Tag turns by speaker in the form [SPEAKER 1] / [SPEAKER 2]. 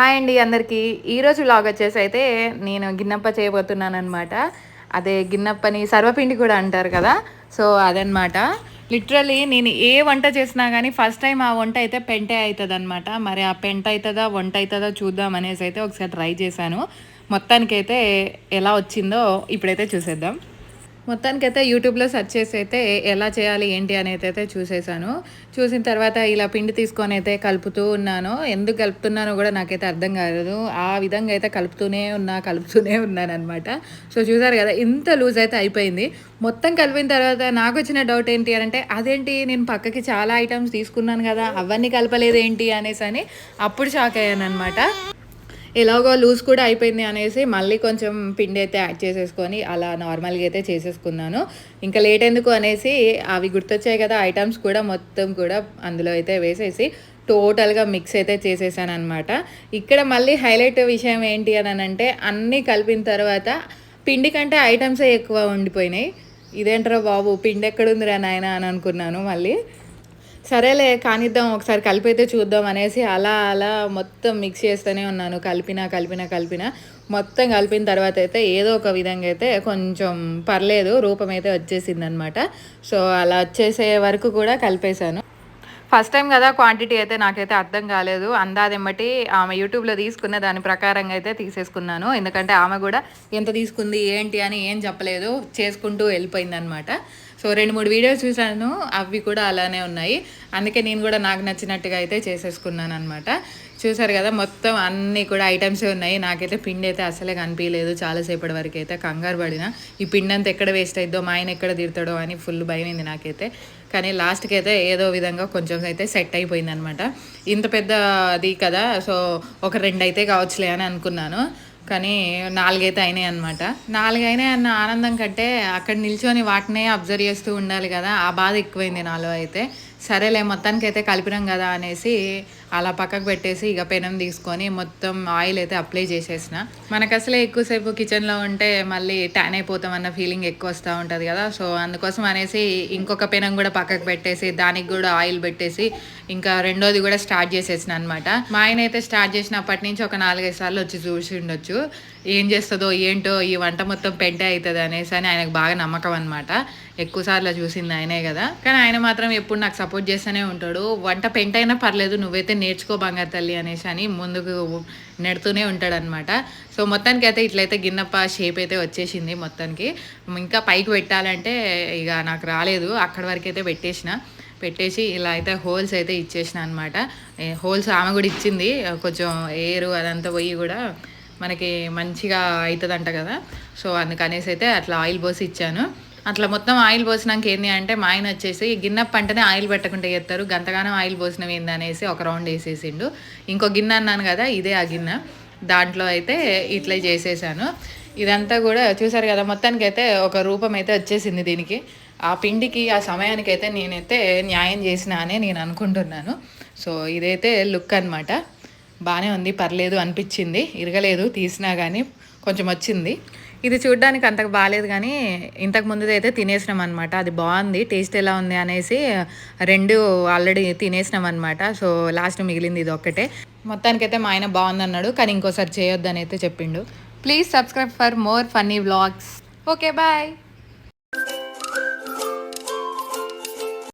[SPEAKER 1] Hi అండి అందరికీ. ఈరోజు వ్లాగ్ వచ్చేసి అయితే నేను గిన్నప్ప చేయబోతున్నాను అనమాట అదే గిన్నప్పని సర్వపిండి కూడా అంటారు కదా. సో అదనమాట లిటరలీ నేను ఏ వంట చేసినా కానీ ఫస్ట్ టైం ఆ వంట అయితే పెంటే అవుతుంది అనమాట మరి ఆ పెంట అవుతుందా వంట అవుతుందా చూద్దాం అనేసి అయితే ఒకసారి ట్రై చేశాను. మొత్తానికైతే ఎలా వచ్చిందో ఇప్పుడైతే చూసేద్దాం. మొత్తానికైతే యూట్యూబ్లో సెర్చ్ చేసి అయితే ఎలా చేయాలి ఏంటి అనేది అయితే చూసేసాను. చూసిన తర్వాత ఇలా పిండి తీసుకొని అయితే కలుపుతూ ఉన్నాను. ఎందుకు కలుపుతున్నానో కూడా నాకైతే అర్థం కాలేదు. ఆ విధంగా అయితే కలుపుతూనే ఉన్నా కలుపుతూనే ఉన్నాను అనమాట సో చూసారు కదా ఇంత లూజ్ అయితే అయిపోయింది. మొత్తం కలిపిన తర్వాత నాకు వచ్చిన డౌట్ ఏంటి అంటే అదేంటి నేను పక్కకి చాలా ఐటమ్స్ తీసుకున్నాను కదా అవన్నీ కలపలేదు ఏంటి అనేసి అని అప్పుడు షాక్ అయ్యాను అనమాట ఎలాగో లూజ్ కూడా అయిపోయింది అనేసి మళ్ళీ కొంచెం పిండి అయితే యాడ్ చేసేసుకొని అలా నార్మల్గా అయితే చేసేసుకున్నాను. ఇంకా లేట్ ఎందుకు అనేసి అవి గుర్తొచ్చాయి కదా ఐటమ్స్ కూడా మొత్తం కూడా అందులో అయితే వేసేసి టోటల్గా మిక్స్ అయితే చేసేసాను అనమాట ఇక్కడ మళ్ళీ హైలైట్ విషయం ఏంటి అని అంటే అన్నీ కలిపిన తర్వాత పిండి కంటే ఐటమ్సే ఎక్కువ ఉండిపోయినాయి. ఇదేంట్రా బాబు పిండి ఎక్కడుందిరా నాయన అని అనుకున్నాను మళ్ళీ. సరేలే కానిద్దాం ఒకసారి కలిపైతే చూద్దాం అనేసి అలా అలా మొత్తం మిక్స్ చేస్తూనే ఉన్నాను. కలిపిన కలిపిన కలిపిన. మొత్తం కలిపిన తర్వాత అయితే ఏదో ఒక విధంగా అయితే కొంచెం పర్లేదు రూపం అయితే వచ్చేసింది అనమాట సో అలా వచ్చేసే వరకు కూడా కలిపేశాను. ఫస్ట్ టైం కదా క్వాంటిటీ అయితే నాకైతే అర్థం కాలేదు. అందాదెమ్మటి ఆమె యూట్యూబ్లో తీసుకున్న దాని ప్రకారంగా అయితే తీసేసుకున్నాను. ఎందుకంటే ఆమె కూడా ఎంత తీసుకుంది? ఏంటి? అని ఏం చెప్పలేదు. చేసుకుంటూ వెళ్ళిపోయింది అనమాట సో రెండు మూడు వీడియోస్ చూశాను అవి కూడా అలానే ఉన్నాయి. అందుకే నేను కూడా నాకు నచ్చినట్టుగా అయితే చేసేసుకున్నాను అనమాట చూసారు కదా మొత్తం అన్నీ కూడా ఐటమ్సే ఉన్నాయి. నాకైతే పిండి అయితే అసలే కనిపించలేదు. చాలాసేపటి వరకు అయితే కంగారు పడిన. ఈ పిండి అంతా ఎక్కడ వేస్ట్ అయిద్దో మా ఆయన ఎక్కడ తిడతాడో అని ఫుల్ భయమైంది నాకైతే. కానీ లాస్ట్కి అయితే ఏదో విధంగా కొంచెం అయితే సెట్ అయిపోయింది అనమాట ఇంత పెద్ద అది కదా సో ఒక రెండు అయితే కావచ్చులే అని అనుకున్నాను. కానీ నాలుగైతే అయినాయి అనమాట నాలుగైనాయి అన్న ఆనందం కంటే అక్కడ నిల్చొని వాటినే అబ్జర్వ్ చేస్తూ ఉండాలి కదా ఆ బాధ ఎక్కువైంది నాలో అయితే. సరేలే మొత్తానికి అయితే కలిపినాం కదా అనేసి అలా పక్కకు పెట్టేసి ఇక పెనం తీసుకొని మొత్తం ఆయిల్ అయితే అప్లై చేసేసిన. మనకు అసలే ఎక్కువసేపు కిచెన్లో ఉంటే మళ్ళీ ట్యాన్ అయిపోతాం అన్న ఫీలింగ్ ఎక్కువ వస్తూ ఉంటుంది కదా. సో అందుకోసం అనేసి ఇంకొక పెనం కూడా పక్కకు పెట్టేసి దానికి కూడా ఆయిల్ పెట్టేసి ఇంకా రెండోది కూడా స్టార్ట్ చేసేసిన అనమాట మా ఆయన అయితే స్టార్ట్ చేసినప్పటి నుంచి ఒక నాలుగైదు సార్లు వచ్చి చూసి ఉండొచ్చు. ఏం చేస్తుందో ఏంటో ఈ వంట మొత్తం పెంటే అవుతుంది అనేసి అని ఆయనకు బాగా నమ్మకం అనమాట ఎక్కువ సార్లు చూసింది ఆయనే కదా. కానీ ఆయన మాత్రం ఎప్పుడు నాకు సపోర్ట్ చేస్తూనే ఉంటాడు. వంట పెంటైనా పర్లేదు నువ్వైతే నేర్చుకో బంగారు తల్లి అనేసి అని ముందుకు నెడుతూనే ఉంటాడనమాట సో మొత్తానికి అయితే ఇట్లయితే గిన్నప్ప షేప్ అయితే వచ్చేసింది మొత్తానికి. ఇంకా పైకి పెట్టాలంటే ఇక నాకు రాలేదు. అక్కడి వరకు అయితే పెట్టేసిన. పెట్టేసి ఇలా అయితే హోల్స్ అయితే ఇచ్చేసిన అనమాట హోల్స్ ఆమె కూడా ఇచ్చింది. కొంచెం ఎయిర్ అదంతా పోయి కూడా మనకి మంచిగా అవుతుందంట కదా. సో అందుకనేసి అయితే అట్లా ఆయిల్ పోసి ఇచ్చాను. అట్లా మొత్తం ఆయిల్ పోసినాక ఏంది అంటే మా ఆయన వచ్చేసి గిన్నె పంటనే ఆయిల్ పెట్టకుండా చేస్తారు గంతగానం ఆయిల్ పోసినవి ఏందనేసి ఒక రౌండ్ వేసేసిండు. ఇంకో గిన్నె అన్నాను కదా ఇదే ఆ గిన్నె. దాంట్లో అయితే ఇట్లా చేసేసాను. ఇదంతా కూడా చూసారు కదా మొత్తానికి అయితే ఒక రూపం అయితే వచ్చేసింది దీనికి. ఆ పిండికి ఆ సమయానికి అయితే నేనైతే న్యాయం చేసిన అనే నేను అనుకుంటున్నాను. సో ఇదైతే లుక్ అనమాట బాగానే ఉంది పర్లేదు అనిపించింది. ఇరగలేదు తీసినా కానీ కొంచెం వచ్చింది. ఇది చూడడానికి అంతకు బాగాలేదు కానీ ఇంతకు ముందు అయితే తినేసినాం అనమాట అది బాగుంది టేస్ట్ ఎలా ఉంది అనేసి రెండు ఆల్రెడీ తినేసినాం అనమాట సో లాస్ట్ మిగిలింది ఇది ఒక్కటే. మొత్తానికైతే మా ఆయన బాగుంది అన్నాడు కానీ ఇంకోసారి చేయొద్దని అయితే చెప్పిండు. Please subscribe for more funny vlogs okay bye